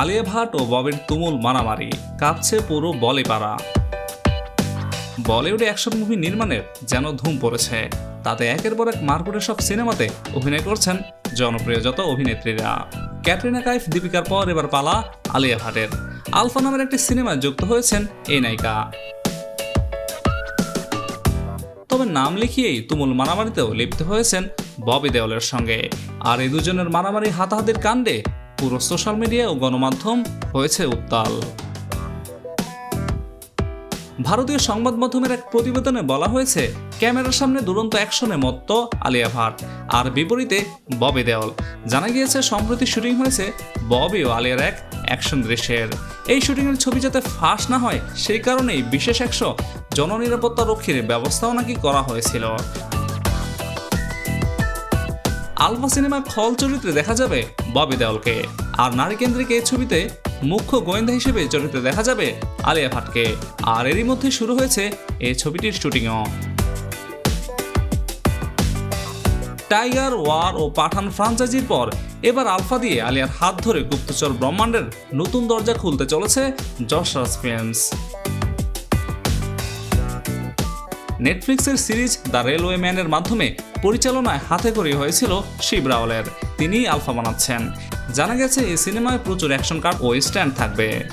আলিয়া ভাট ও ববের তুমুল মারামারি কাঁপছে পুরো বলিপাড়া। বলিউডে অ্যাকশন মুভি নির্মাণের যেন ধুম পড়েছে, তাতে একের পর এক মারকুটের সব সিনেমাতে অভিনয় করছেন জনপ্রিয় যত অভিনেত্রীরা। ক্যাটরিনা কাইফ, দীপিকার পর এবার পালা আলিয়া ভাটের। আলফা নামের একটি সিনেমায় যুক্ত হয়েছেন এই নায়িকা। তবে নাম লিখিয়েই তুমুল মারামারিতেও লিপ্ত হয়েছেন ববি দেওলের সঙ্গে। আর এই দুজনের মারামারি হাতাহাতির কাণ্ডে পুরো সোশ্যাল মিডিয়া ও গণমাধ্যম হয়েছে উত্তাল। ভারতীয় সংবাদ মাধ্যমের এক প্রতিবেদনে বলা হয়েছে, ক্যামেরার সামনে দুরন্ত অ্যাকশনে মত্ত আলিয়া ভাট, আর বিপরীতে ববি দেওল। জানা গিয়েছে, সম্প্রতি শুটিং হয়েছে ববি ও আলিয়ার এক অ্যাকশন দৃশ্যের। এই শুটিংয়ের ছবি যাতে ফাঁস না হয়, সেই কারণেই বিশেষ একশো জননিরাপত্তা রক্ষীর ব্যবস্থাও নাকি করা হয়েছিল। আলফা সিনেমা খল চরিত্রে দেখা যাবে ববি দেওলকে। আর নারী কেন্দ্রিক এই ছবিতে মুখ্য গোয়েন্দা হিসেবে চরিত্রে দেখা যাবে আলিয়া ভাটকে। আর এরই মধ্যে শুরু হয়েছে এই ছবিটির শুটিংও। টাইগার, ওয়ার ও পাঠান ফ্রাঞ্চাইজির পর এবার আলফা দিয়ে আলিয়ার হাত ধরে গুপ্তচর ব্রহ্মাণ্ডের নতুন দরজা খুলতে চলেছে যশরাজ ফিল্মস। নেটফ্লিক্সের সিরিজ দ্য রেলওয়ে ম্যানের মাধ্যমে পরিচালনায় হাতে করে হয়েছিল শিব রাওয়ালের। তিনিই আলফা বানাচ্ছেন। জানা গেছে, এই সিনেমায় প্রচুর অ্যাকশন কার্ড ও স্ট্যান্ড থাকবে।